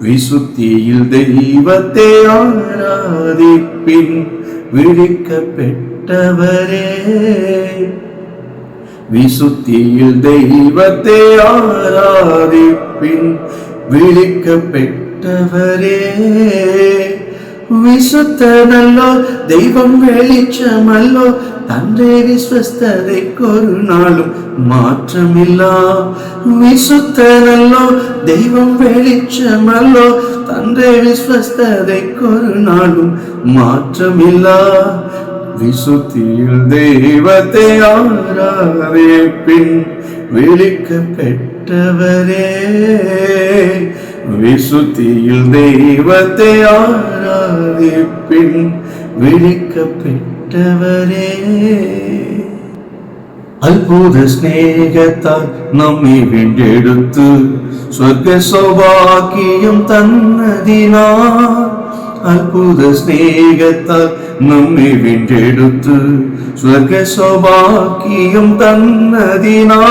വിശുദ്ധിയിൽ ദൈവത്തെ ആരാധിപ്പിൻ വിളിക്കപ്പെട്ടവരെ വിശുദ്ധിയിൽ ദൈവത്തെ ആരാധിപ്പിൻ വിളിക്കപ്പെട്ടവരെ വിശുദ്ധനല്ലോ ദൈവം വെളിച്ചമല്ലോ തന്റെ വിശ്വസ്തതയ്ക്കൊരു നാളും മാറ്റമില്ല വിശുദ്ധനല്ലോ ദൈവം വെളിച്ചമല്ലോ തന്റെ വിശ്വസ്തതയ്ക്കൊരു നാളും മാറ്റമില്ല വിശുദ്ധിയിൽ ദൈവത്തെ ആരാധിപ്പിൻ വിളിക്കപ്പെട്ടവരെ വിശുദ്ധിയിൽ ദൈവത്തെ ആരാധിപ്പിൻ വിളിക്കപ്പെട്ടവരെ. അത്ഭുത സ്നേഹത്താൽ നമ്മെ വീണ്ടെടുത്ത് സ്വർഗ സൗഭാഗ്യം തന്നതിനാ. അത്ഭുത സ്നേഹത്താൽ നമ്മെ വീണ്ടെടുത്ത് സ്വർഗ സൗഭാഗ്യം തന്നതിനാ.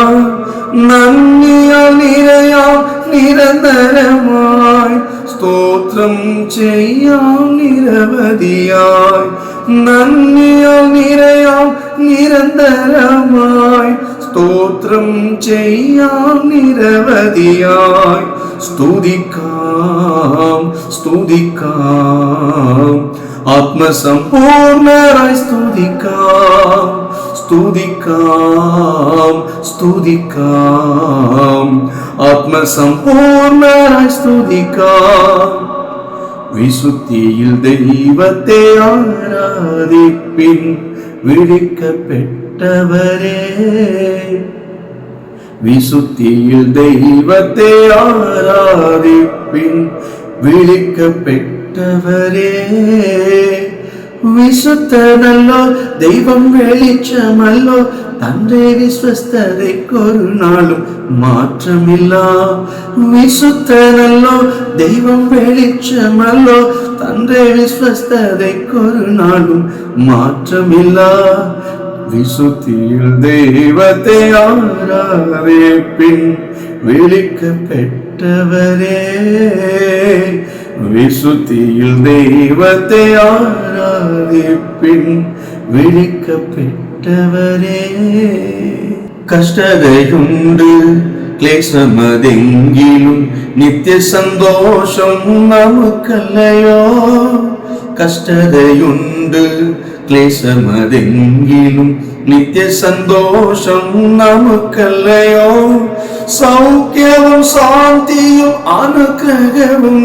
നന്ദിയ നിരയാ നിരന്തരമായി സ്തോത്രം ചെയ്യാം നിരവധിയായി. നന്ദിയാൽ നിരയാം നിരന്തരമായി. സ്തോത്രം ചെയ്യാം നിരവധിയായി. സ്തുതിക്കാം സ്തുതിക്കാം. ആത്മസമ്പൂർണരായി സ്തുതിക്കാം സ്തുതിക്കാം സ്തുതിക്കാം. ആത്മസമ്പൂർണരായി സ്തുതിക്കാം. വിശുദ്ധിയിൽ ദൈവത്തെ ആരാധിപ്പിൻ വിളിക്കപ്പെട്ടവരെ വിശുദ്ധിയിൽ ദൈവത്തെ ആരാധിപ്പിൻ വിളിക്കപ്പെട്ടവരെ വിശുദ്ധനല്ലോ ദൈവം വെളിച്ചമല്ലോ തന്റെ വിശ്വസ്തതയ്ക്കൊരു നാളും മാറ്റമില്ല വിശുദ്ധനല്ലോ ദൈവം വെളിച്ചമല്ലോ തന്റെ വിശ്വസ്തതയ്ക്കൊരു നാളും മാറ്റമില്ല വിശുദ്ധിയിൽ ദൈവത്തെ ആരാധിപ്പിൻ വിളിക്കപ്പെട്ടവരെ വിശുദ്ധിയിൽ ദൈവത്തെ ആരാധിപ്പിൻ വിളിക്കപ്പെട്ടവരെ. കഷ്ടതയുണ്ട് ക്ലേശമതെങ്കിലും നിത്യസന്തോഷം നമുക്കല്ലയോ. കഷ്ടതയുണ്ട് ക്ലേശമതെങ്കിലും നിത്യസന്തോഷം നമുക്കല്ലയോ. സൗഖ്യവും ശാന്തിയും അനുഗ്രഹവും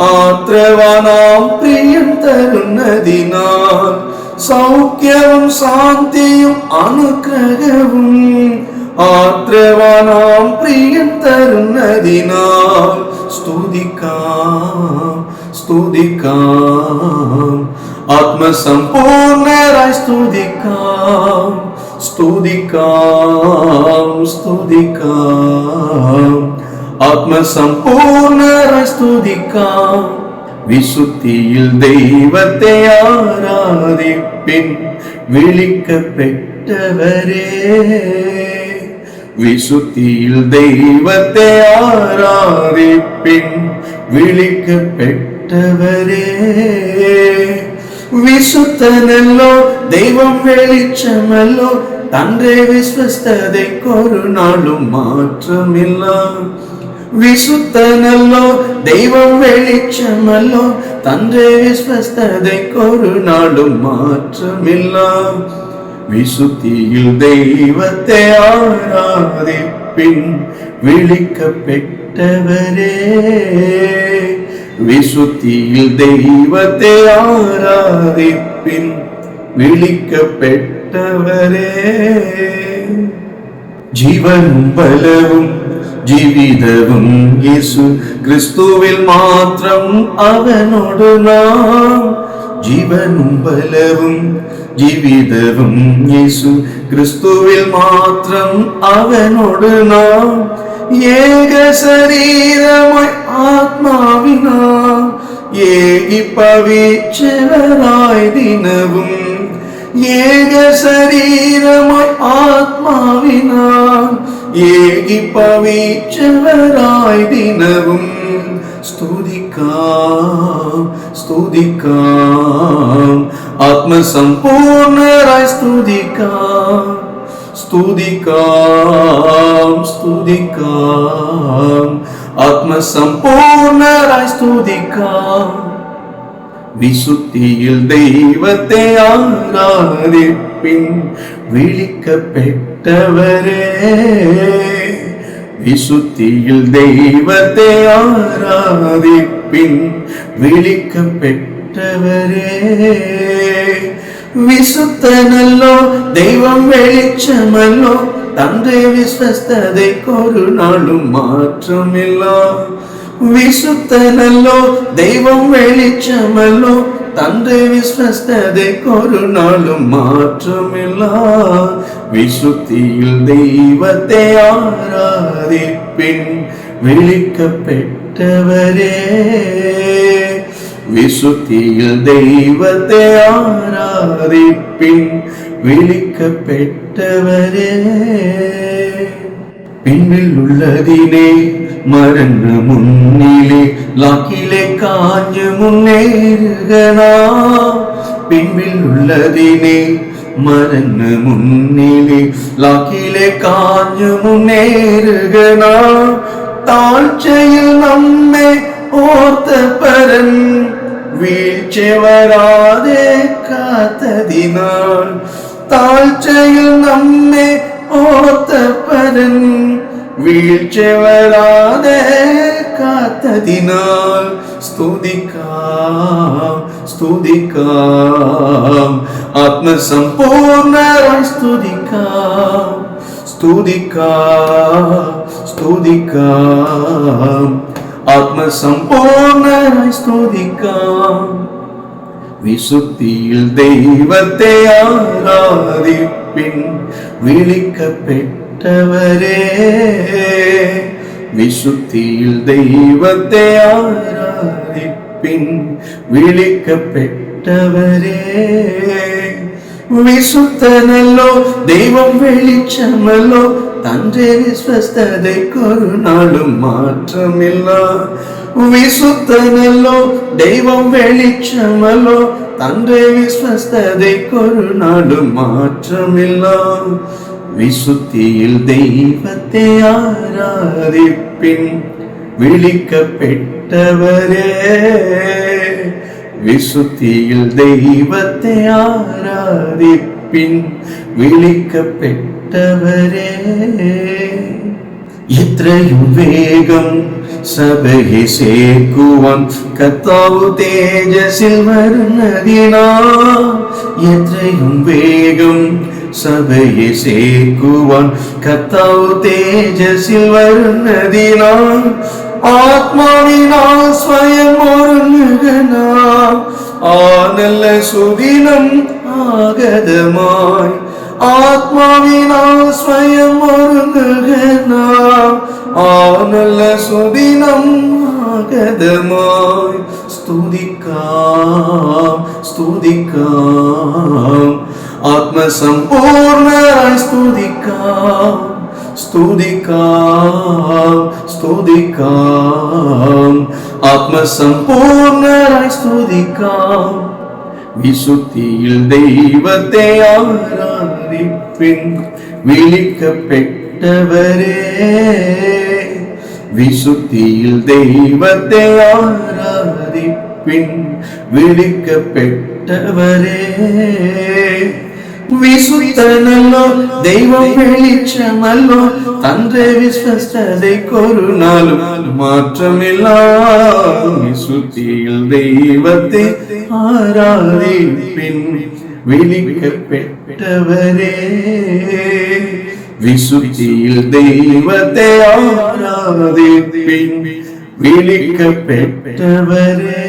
ആത്രവാനാം പ്രിയം തരുന്നതിനാൽ സൗഖ്യവും ശാന്തിയും അനുഗ്രഹവും ആത്രവാനാം പ്രിയം തരുന്നതിനാൽ സ്തുതിക്കാം സ്തുതിക്കാം. ആത്മസമ്പൂർണരായി സ്തുതിക്കാം സ്തുതിക്കാം സ്തുതിക്കാം. ആത്മസമ്പൂർണരായി സ്തുതിക്കാം വിശുദ്ധിയിൽ ദൈവത്തെ ആരാധിപ്പിൻ വിളിക്കപ്പെട്ടവരെ വിശുദ്ധിയിൽ ദൈവത്തെ ആരാധിപ്പിൻ വിളിക്കപ്പെട്ടവരെ വിശുദ്ധനല്ലോ ദൈവം വെളിച്ചമല്ലോ തന്റെ വിശ്വസ്തതയ്ക്കൊരു നാളും മാറ്റമില്ല വിശുദ്ധനല്ലോ ദൈവം വെളിച്ചമല്ലോ തന്റെ വിശ്വസ്തതയ്ക്കൊരു നാളും മാറ്റമില്ല വിശുദ്ധിയിൽ ദൈവത്തെ ആരാധിപ്പിൻ വിളിക്കപ്പെട്ടവരെ വിശുദ്ധിയിൽ ദൈവത്തെ ആരാധിപ്പിൻ വിളിക്കപ്പെട്ടവരെ ജീവനും ബലവും ജീവിതവും യേശു ക്രിസ്തുവിൽ മാത്രം അവനോട് നാം ജീവനും ബലവും ജീവിതവും യേശു ക്രിസ്തുവിൽ മാത്രം അവനോട് നാം ഏക ശരീരമായി ആത്മാവിനാ ഏകി പവിച്ചവരായി ദിനവും ഏക ശരീരമായി ഏകി പവിച്ചവരായി ദിനവും സ്തു സ്തുതിക്കാം സ്തുതിക്കാം. ആത്മസമ്പൂർണരായി സ്തുതിക്കാം സ്തുതിക്കാം സ്തുതിക്കാം. ആത്മസമ്പൂർണരായി സ്തുതിക്കാം. വിശുദ്ധിയിൽ ദൈവത്തെ ആരാധിപ്പിൻ വിളിക്കപ്പെട്ടവരെ വിശുദ്ധിയിൽ ദൈവത്തെ ആരാധിപ്പിൻ വിളിക്കപ്പെട്ടവരെ വിശുദ്ധനല്ലോ ദൈവം വെളിച്ചമല്ലോ തന്റെ വിശ്വസ്തതയ്ക്കൊരു നാളും മാറ്റമില്ല വിശുദ്ധനല്ലോ ദൈവം വെളിച്ചമല്ലോ തന്റെ വിശ്വസ്തതയ്ക്കൊരു നാളും മാറ്റമില്ല വിശുദ്ധിയിൽ ദൈവത്തെ ആരാധിപ്പിൻ വിളിക്കപ്പെട്ടവരെ വിശുദ്ധിയിൽ ദൈവത്തെ ആരാധിപ്പിൻ വിളിക്കപ്പെട്ടവരെ പിന്നിലുള്ളതിനെ മറന്ന് മുന്നിലെ ലാക്കിലെ കാഞ്ഞു മുന്നേറുകണ. പിന്നിലുള്ളതിനെ മറന്ന് മുന്നിലെ ലാക്കിലെ കാഞ്ഞു മുന്നേറുകണ. താഴ്ചയിൽ നമ്മെ ഓർത്ത പരൻ വീഴ്ച വരാതെ കാത്തതിനാൽ താഴ്ചയിൽ നമ്മെ ഓർത്ത പരൻ വീഴ്ച വരാതെ കാത്തതിനാൽ സ്തുതിക്കാം സ്തുതിക്കാം. ആത്മസമ്പൂർണ സ്തുതിക്കാം സ്തുതിക്കാം സ്തുതിക്കാം. ആത്മസമ്പൂർണ സ്തുതിക്കാം. വിശുദ്ധിയിൽ ദൈവത്തെ ആരാധിപ്പിൻ വിളിക്കപ്പെട്ടവരെ വിശുദ്ധിയിൽ ദൈവത്തെ ആരാധിപ്പിൻ വിളിക്കപ്പെട്ടവരെ വിശുദ്ധനല്ലോ ദൈവം വെളിച്ചമല്ലോ തന്റെ വിശ്വസ്തതയ്ക്കൊരു നാളും മാറ്റമില്ല വിശുദ്ധനല്ലോ ദൈവം വെളിച്ചമല്ലോ തന്റെ വിശ്വസ്തതയ്ക്കൊരു നാളും മാറ്റമില്ല വിശുദ്ധിയിൽ ദൈവത്തെ ആരാധിപ്പിൻ വിളിക്കപ്പെട്ടവരെ വിശുദ്ധിയിൽ ദൈവത്തെ ആരാധിപ്പിൻ വിളിക്കപ്പെട്ടവരെ എത്രയും വേഗം സഭയെ സേക്കുവാൻ കർത്താവ് തേജസ്സിൽ വരുന്നതിനാ എത്രയും വേഗം സഭയെ സേക്കുവാൻ കർത്താവ് തേജസ്സിൽ വരുന്നതിനാൽ ആത്മാവിനാൽ സ്വയം ഒരുങ്ങുകന. ആ നല്ല സുദിനം ആഗതമായി. ആത്മാവിനാൽ സ്വയം ഒരുങ്ങുകന. ആ നല്ല സുദിനം ആഗതമായി. സ്തുതിക്കാം സ്തുതിക്കാം. ആത്മസമ്പൂർണരായി സ്തുതിക്കാം സ്തുതിക്കാം സ്തുതിക്കാം ആത്മസമ്പൂർണരായി സ്തുതിക്കാം വിശുദ്ധിയിൽ ദൈവത്തെ ആരാധിപ്പിൻ വിളിക്കപ്പെട്ടവരെ വിശുദ്ധിയിൽ ദൈവത്തെ ആരാധിപ്പിൻ വിളിക്കപ്പെട്ടവരെ വിശുദ്ധനല്ലോ ദൈവം വെളിച്ചമല്ലോ തന്റെ വിശ്വസ്തതയ്ക്കൊരു നാളും മാറ്റമില്ല വിശുദ്ധിയിൽ ദൈവത്തെ ആരാധിപ്പിൻ വിളിക്കപ്പെട്ടവരെ വിശുദ്ധിയിൽ ദൈവത്തെ ആരാധിപ്പിൻ വിളിക്കപ്പെട്ടവരെ